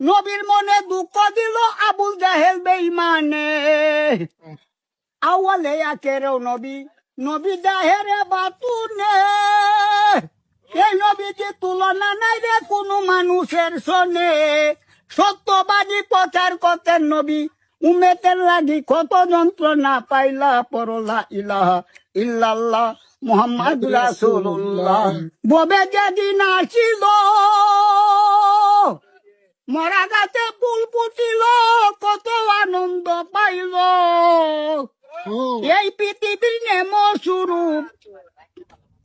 নবীর মনে দুঃখ দিল আবুল জাহেল বেইমানে আওয়ালে আকেরেও নবী নবী জাহেরে বাতুনে। এই নবীকে তুলনা নাই রে কোনো মানুষের সনে। সত্যবাদী প্রচার করতেন নবী উমেতের লাগি কত যন্ত্রণা পাইলা পরলা ইলাহা ইল্লাল্লাহ মোহাম্মদ রাসূলুল্লাহ। ববে যেদিন আসিল মরা গাছে ফুল ফুটিল কত আনন্দ পাইল। এই পৃথিবীর নেম স্বরূপ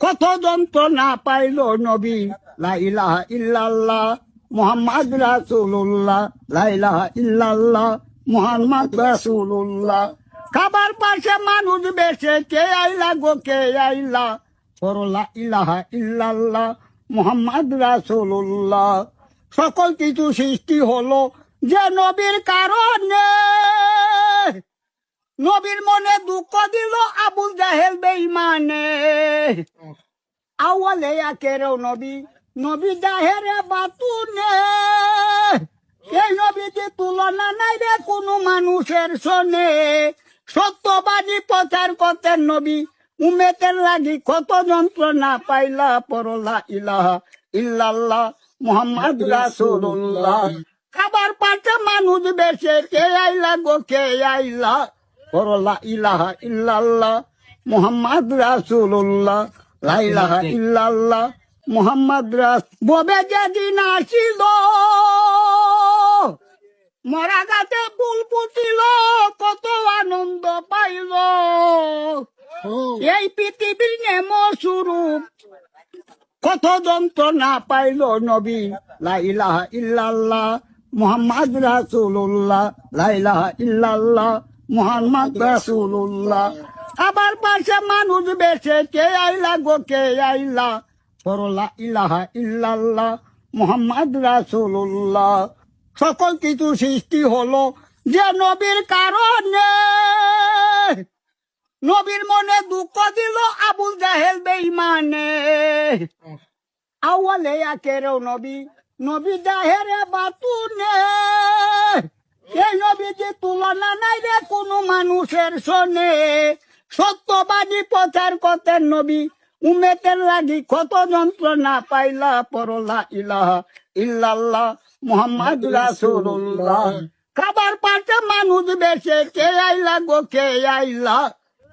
কত যন্ত্রণা পাইল নবী। লাইলাহা ইল্লাল্লাহ মোহাম্মদ রাসূলুল্লাহ। লাইলাহা ইল্লাল্লাহ মোহাম্মদ রাসূলুল্লাহ। খাবার পাশে মানুষ বেশে কে আইলা গো কে আইলা? করলা ইলাহা ইল্লাল্লাহ মোহাম্মদ রাসূলুল্লাহ। সকল কিছু সৃষ্টি হলো যে নবীর কারণে। নবীর মনে দুঃখ দিল আবুল জাহেল বেইমানে আওয়ালে আকেরেও নবী নবী জাহেরে বাতুনে। এই নবীতে তুলনা নাই রে কোনো মানুষের সনে। সত্যবাদী প্রচার করতেন নবী উমেতের লাগি কত যন্ত্রণা পাইলা পরলা ইলাহা ইল্লাল্লাহ। মোহাম্মদ রাসূলুল্লাহ। খাবার পাতে মানুষ বেশে কে আইলা গো কে আইলা? পরলা ইলাহা ইল্লাল্লাহ। মোহাম্মদ রাসূলুল্লাহ। লা ইলাহা ইল্লাল্লাহ। মোহাম্মদ রাস ববে যেদিন আসিল মরা গাছে ফুল ফুটিল কত আনন্দ পাইল। এই পৃথিবীর নেম স্বরূপ। কত যন্ত্রণা পাইল নবী? লাইলাহা ইল্লাল্লাহ, মোহাম্মদ রাসূলুল্লাহ। লাইলাহা ইল্লাল্লাহ, মোহাম্মদ রাসূলুল্লাহ। আবার পাশে মানুষ বেছে কে আইলা গো, কে আইলা? করলা ইলাহা ইল্লাল্লাহ, মোহাম্মদ রাসূলুল্লাহ। সকল কিছু সৃষ্টি হলো যে নবীর কারণে। নবীর মনে দুঃখ দিল আবুল জাহেল বেইমানে আওয়ালে আকেরেও নবী নবী জাহেরে বাতুনে। এই নবীজি তুলনা নাই রে কোনো মানুষের সনে। সত্যবাদী প্রচার করতেন নবী উমেতের লাগি কত যন্ত্রণা পাইলা পরলা ইলাহা ইল্লাল্লাহ মোহাম্মদ রাসূলুল্লাহ। খাবার পাতে মানুষ বেশে, কে আইলা গো, কে আইলা?